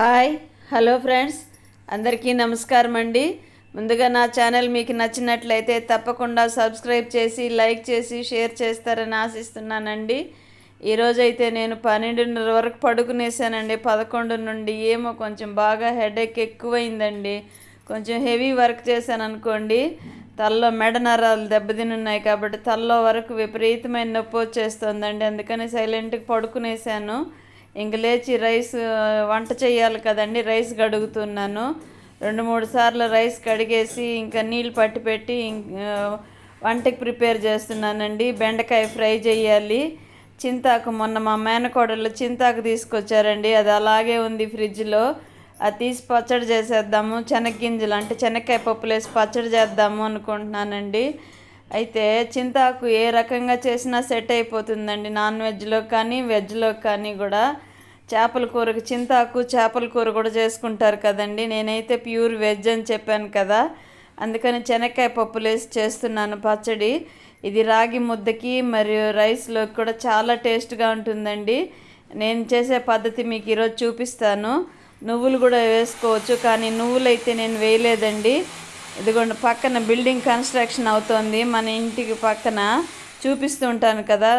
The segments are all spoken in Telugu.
Hi hello friends. అందరికీ నమస్కారం అండి. ముందుగా నా ఛానల్ మీకు నచ్చినట్లయితే తప్పకుండా సబ్స్క్రైబ్ చేసి లైక్ చేసి షేర్ చేస్తారని ఆశిస్తున్నానండి. ఈరోజైతే నేను పన్నెండున్నర వరకు పడుకునేసానండి. పదకొండు నుండి ఏమో కొంచెం బాగా హెడేక్ ఎక్కువైందండి. కొంచెం హెవీ వర్క్ చేశాను అనుకోండి. తలలో మెడ నరాలు దెబ్బతినున్నాయి కాబట్టి తలలో వరకు విపరీతమైన నొప్పి వచ్చేస్తుందండి. అందుకని సైలెంట్గా పడుకునేసాను. ఇంక లేచి రైస్ వంట చేయాలి కదండి రైస్ కడుగుతున్నాను రెండు మూడు సార్లు రైస్ కడిగేసి ఇంకా నీళ్ళు పట్టి పెట్టి వంటకి ప్రిపేర్ చేస్తున్నానండి. బెండకాయ ఫ్రై చేయాలి. చింతాకు మొన్న మా మేనకోడలు చింతాకు తీసుకొచ్చారండి. అది అలాగే ఉంది ఫ్రిడ్జ్లో. అది తీసి పచ్చడి చేసేద్దాము. చెనగ్గింజలు అంటే చెనక్కాయ పప్పులు వేసి పచ్చడి చేద్దాము అనుకుంటున్నానండి. అయితే చింతాకు ఏ రకంగా చేసినా సెట్ అయిపోతుందండి. నాన్ వెజ్లో కానీ వెజ్లో కానీ కూడా చేపల కూరకు చింతాకు చేపల కూర కూడా చేసుకుంటారు కదండి. నేనైతే ప్యూర్ వెజ్ అని చెప్పాను కదా. అందుకని శనక్కాయ పప్పులు వేసి చేస్తున్నాను పచ్చడి. ఇది రాగి ముద్దకి మరియు రైస్లోకి కూడా చాలా టేస్ట్గా ఉంటుందండి. నేను చేసే పద్ధతి మీకు ఈరోజు చూపిస్తాను. నువ్వులు కూడా వేసుకోవచ్చు కానీ నువ్వులు అయితే నేను వేయలేదండి. ఇదిగోండి పక్కన బిల్డింగ్ కన్స్ట్రక్షన్ అవుతోంది. మన ఇంటికి పక్కన చూపిస్తూ ఉంటాను కదా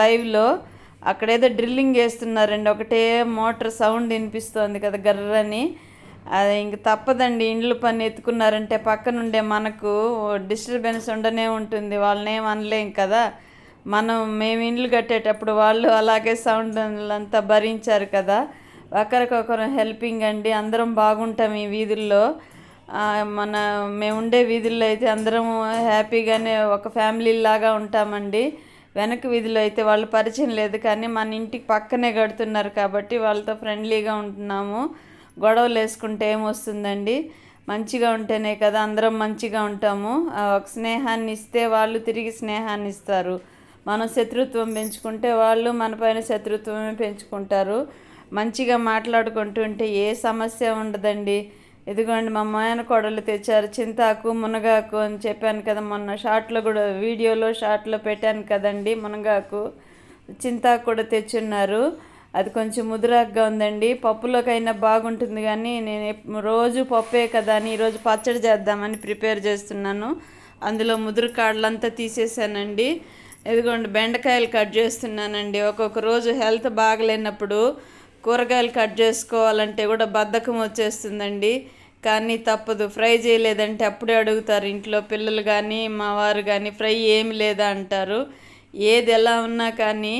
లైవ్లో. అక్కడేదో డ్రిల్లింగ్ వేస్తున్నారండి ఒకటే మోటార్ సౌండ్ వినిపిస్తోంది కదా గర్రని. అది ఇంక తప్పదండి. ఇండ్లు పని ఎత్తుకున్నారంటే పక్కనుండే మనకు డిస్టర్బెన్స్ ఉండనే ఉంటుంది. వాళ్ళని ఏం అనలేం కదా. మనం మేము ఇండ్లు కట్టేటప్పుడు వాళ్ళు అలాగే సౌండ్ అంతా భరించారు కదా. ఒకరికొకరు హెల్పింగ్ అండి. అందరం బాగుంటాం ఈ వీధుల్లో. మన మేము ఉండే వీధుల్లో అయితే అందరం హ్యాపీగానే ఒక ఫ్యామిలీ లాగా ఉంటామండి. వెనక వీధిలో అయితే వాళ్ళు పరిచయం లేదు కానీ మన ఇంటికి పక్కనే కడుతున్నారు కాబట్టి వాళ్ళతో ఫ్రెండ్లీగా ఉంటున్నాము. గొడవలు వేసుకుంటే ఏమొస్తుందండి? మంచిగా ఉంటేనే కదా అందరం మంచిగా ఉంటాము. ఆ, ఒక స్నేహాన్ని ఇస్తే వాళ్ళు తిరిగి స్నేహాన్ని ఇస్తారు. మనం శత్రుత్వం పెంచుకుంటే వాళ్ళు మన పైన శత్రుత్వమే పెంచుకుంటారు. మంచిగా మాట్లాడుకుంటుంటే ఏ సమస్య ఉండదండి. ఇదిగోండి మా మాయన కోడలు తెచ్చారు. చింతాకు మునగాకు అని చెప్పాను కదా మొన్న. షార్ట్లో కూడా వీడియోలో షార్ట్లో పెట్టాను కదండి మునగాకు. చింతాకు కూడా తెచ్చున్నారు. అది కొంచెం ముదురాగ్గా ఉందండి. పప్పులోకైనా బాగుంటుంది కానీ నేను రోజు పప్పే కదా అని ఈరోజు పచ్చడి చేద్దామని ప్రిపేర్ చేస్తున్నాను. అందులో ముదురు కాడలంతా తీసేసానండి. ఇదిగోండి బెండకాయలు కట్ చేస్తున్నానండి. ఒక్కొక్క రోజు హెల్త్ బాగలేనప్పుడు కూరగాయలు కట్ చేసుకోవాలంటే కూడా బద్ధకం వచ్చేస్తుందండి. కానీ తప్పదు. ఫ్రై చేయలేదంటే అప్పుడే అడుగుతారు ఇంట్లో పిల్లలు కానీ మా వారు కానీ ఫ్రై ఏమి లేదా అంటారు. ఏది ఎలా ఉన్నా కానీ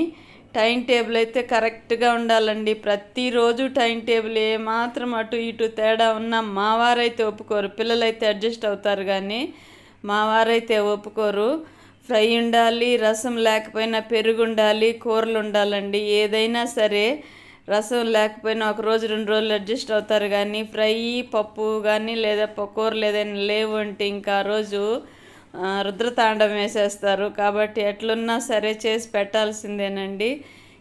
టైం టేబుల్ అయితే కరెక్ట్గా ఉండాలండి. ప్రతిరోజు టైం టేబుల్ ఏమాత్రం అటు ఇటు తేడా ఉన్నా మా వారైతే ఒప్పుకోరు. పిల్లలైతే అడ్జస్ట్ అవుతారు కానీ మా వారైతే ఒప్పుకోరు. ఫ్రై ఉండాలి రసం లేకపోయినా పెరుగు ఉండాలి కూరలు ఉండాలండి. ఏదైనా సరే రసం లేకపోయినా ఒక రోజు రెండు రోజులు అడ్జస్ట్ అవుతారు కానీ ఫ్రై పప్పు కానీ లేదా ప- కూరలు ఏదైనా లేవు అంటే ఇంకా ఆ రోజు రుద్రతాండం వేసేస్తారు. కాబట్టి ఎట్లున్నా సరే చేసి పెట్టాల్సిందేనండి.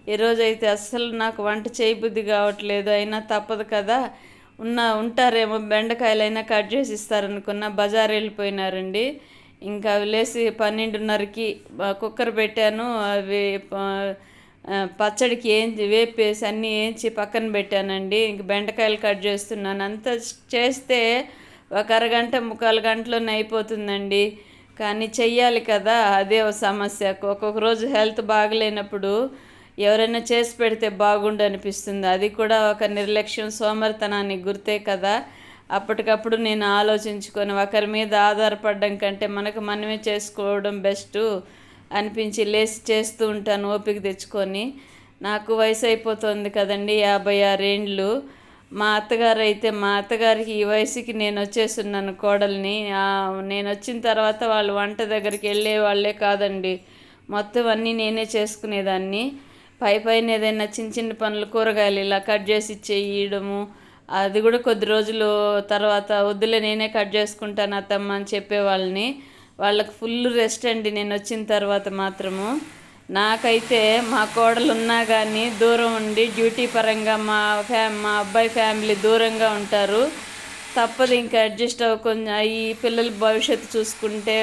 ఈరోజు అయితే అస్సలు నాకు వంట చేయబుద్ధి కావట్లేదు. అయినా తప్పదు కదా. ఉన్న ఉంటారేమో బెండకాయలైనా కట్ చేసి ఇస్తారనుకున్న బజార్ వెళ్ళిపోయినారండి. ఇంకా అవి లేసి పన్నెండున్నరకి కుక్కర్ పెట్టాను. అవి పచ్చడికి ఏం వేపేసి అన్నీ వేయించి పక్కన పెట్టానండి. ఇంక బెండకాయలు కట్ చేస్తున్నాను. అంత చేస్తే ఒక అరగంట ముక్కాలు గంటలోనే అయిపోతుందండి. కానీ చెయ్యాలి కదా అదే ఒక సమస్య. ఒక్కొక్క రోజు హెల్త్ బాగలేనప్పుడు ఎవరైనా చేసి పెడితే బాగుండు అనిపిస్తుంది. అది కూడా ఒక నిర్లక్ష్యం సోమరితనానికి గుర్తే కదా. అప్పటికప్పుడు నేను ఆలోచించుకొని ఒకరి మీద ఆధారపడడం కంటే మనకు మనమే చేసుకోవడం బెస్ట్. అనిపించి లేసి చేస్తూ ఉంటాను ఓపిక తెచ్చుకొని. నాకు వయసు అయిపోతుంది కదండి యాభై ఆరేండ్లు. మా అత్తగారు అయితే మా అత్తగారికి ఈ వయసుకి నేను వచ్చేస్తున్నాను కోడల్ని. నేను వచ్చిన తర్వాత వాళ్ళు వంట దగ్గరికి వెళ్ళే వాళ్ళే కాదండి. మొత్తం అన్నీ నేనే చేసుకునేదాన్ని. పై పైన ఏదైనా చిన్న చిన్న పనులు కూరగాయలు ఇలా కట్ చేసి ఇచ్చేయడము. అది కూడా కొద్ది రోజులు తర్వాత వద్దులే నేనే కట్ చేసుకుంటాను అత్తమ్మ అని చెప్పేవాళ్ళని. వాళ్ళకి ఫుల్ రెస్ట్ అండి నేను వచ్చిన తర్వాత మాత్రము. నాకైతే మా కోడలు ఉన్నా కానీ దూరం ఉండి డ్యూటీ పరంగా మా ఫ్యా మా అబ్బాయి ఫ్యామిలీ దూరంగా ఉంటారు. తప్పదు ఇంకా అడ్జస్ట్ అవ్వకుండా ఈ పిల్లల భవిష్యత్తు చూసుకుంటే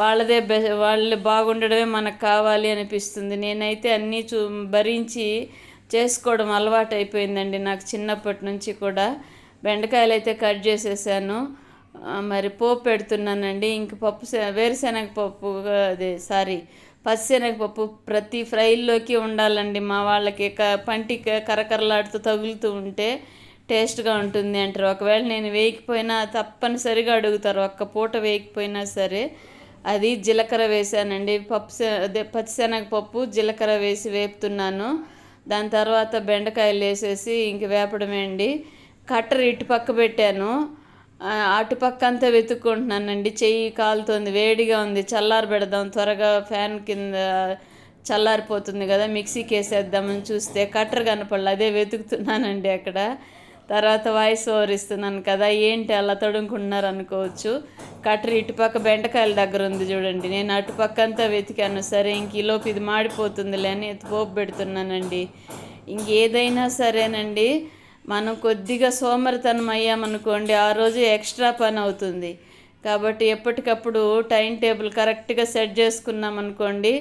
వాళ్ళదే బె వాళ్ళు బాగుండడమే మనకు కావాలి అనిపిస్తుంది. నేనైతే అన్నీ చూ భరించి చేసుకోవడం అలవాటు అయిపోయిందండి నాకు చిన్నప్పటి నుంచి కూడా. బెండకాయలు అయితే కట్ చేసేసాను. మరి పోపు పెడుతున్నానండి. ఇంక పప్పు శ- వేరుశనగ పప్పు అదే సారీ పచ్చిశనగపప్పు ప్రతి ఫ్రైల్లోకి ఉండాలండి. మా వాళ్ళకి క పంటి కరకరలాడుతూ తగులుతూ ఉంటే టేస్ట్గా ఉంటుంది అంటారు. ఒకవేళ నేను వేయకపోయినా తప్పనిసరిగా అడుగుతారు. ఒక్క పూట వేయకపోయినా సరే అది జీలకర్ర వేసానండి. పప్పు అదే పచ్చిశనగపప్పు జీలకర్ర వేసి వేపుతున్నాను. దాని తర్వాత బెండకాయలు వేసేసి ఇంక వేపడమేండి. కట్టర్ ఇటు పక్క పెట్టాను. అటుపక్క అంతా వెతుక్కుంటున్నానండి. చెయ్యి కాలుతోంది వేడిగా ఉంది. చల్లారి పెడదాం త్వరగా ఫ్యాన్ కింద చల్లారిపోతుంది కదా మిక్సీకి వేసేద్దామని చూస్తే కట్టర్ కనపడలే అదే వెతుకుతున్నానండి అక్కడ. తర్వాత వాయిస్ ఓవర్ ఇస్తున్నాను కదా ఏంటి అలా తడుముకుంటున్నారు అనుకోవచ్చు. కట్టర్ ఇటుపక్క బెండకాయల దగ్గర ఉంది చూడండి. నేను అటుపక్క అంతా వెతికాను. సరే ఇంక ఈలోపు ఇది మాడిపోతుందిలే అని ఎత్తి పోపు పెడుతున్నానండి. ఇంకేదైనా సరేనండి. మనం కొద్దిగా సోమరితనం అయ్యామనుకోండి ఆ రోజు ఎక్స్ట్రా పని అవుతుంది. కాబట్టి ఎప్పటికప్పుడు టైం టేబుల్ కరెక్ట్గా సెట్ చేసుకున్నాం అనుకోండి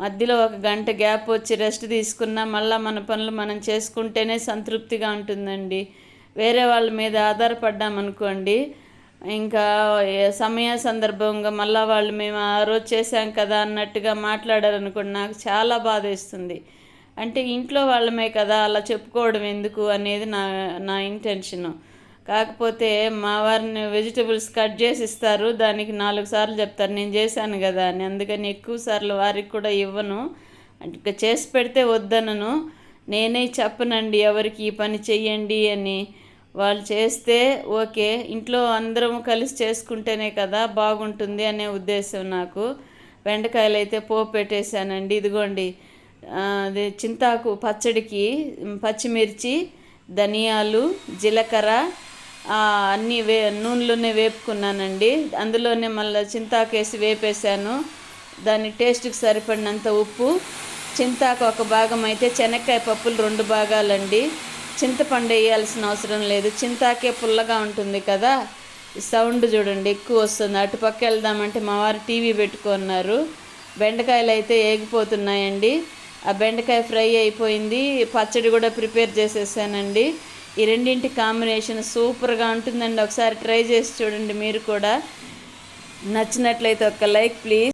మధ్యలో ఒక గంట గ్యాప్ వచ్చి రెస్ట్ తీసుకున్నా మళ్ళీ మన పనులు మనం చేసుకుంటేనే సంతృప్తిగా ఉంటుందండి. వేరే వాళ్ళ మీద ఆధారపడ్డామనుకోండి ఇంకా సమయ సందర్భంగా మళ్ళీ వాళ్ళు మేము ఆ రోజు చేశాం కదా అన్నట్టుగా మాట్లాడారనుకోండి నాకు చాలా బాధ వేస్తుంది అంటే ఇంట్లో వాళ్ళమే కదా అలా చెప్పుకోవడం ఎందుకు అనేది నా నా ఇంటెన్షన్ కాకపోతే మా వారిని వెజిటబుల్స్ కట్ చేసి ఇస్తారు దానికి నాలుగు సార్లు చెప్తారు నేను చేశాను కదా అని. అందుకని ఎక్కువ సార్లు వారికి కూడా ఇవ్వను. అంటే ఇక చేసి పెడితే వద్దనను. నేనే చెప్పనండి ఎవరికి ఈ పని చెయ్యండి అని. వాళ్ళు చేస్తే ఓకే ఇంట్లో అందరం కలిసి చేసుకుంటేనే కదా బాగుంటుంది అనే ఉద్దేశం నాకు. బెండకాయలు అయితే పోపు పెట్టేశానండి ఇదిగోండి. అదే చింతాకు పచ్చడికి పచ్చిమిర్చి ధనియాలు జీలకర్ర అన్నీ వే నూనెలోనే వేపుకున్నానండి. అందులోనే మళ్ళీ చింతాకు వేసి వేపేశాను. దాని టేస్ట్కి సరిపడినంత ఉప్పు చింతాకు ఒక భాగం అయితే శనక్కాయ పప్పులు రెండు భాగాలండి. చింతపండు వేయాల్సిన అవసరం లేదు. చింతాకే పుల్లగా ఉంటుంది కదా సౌండ్ చూడండి ఎక్కువ వస్తుంది. అటు పక్క వెళ్దామంటే మా వారు టీవీ పెట్టుకున్నారు బెండకాయలు అయితే ఏగిపోతున్నాయండి. ఆ బెండకాయ ఫ్రై అయిపోయింది. పచ్చడి కూడా ప్రిపేర్ చేసేసానండి. ఈ రెండింటి కాంబినేషన్ సూపర్గా ఉంటుందండి. ఒకసారి ట్రై చేసి చూడండి మీరు కూడా. నచ్చినట్లయితే ఒక లైక్ ప్లీజ్.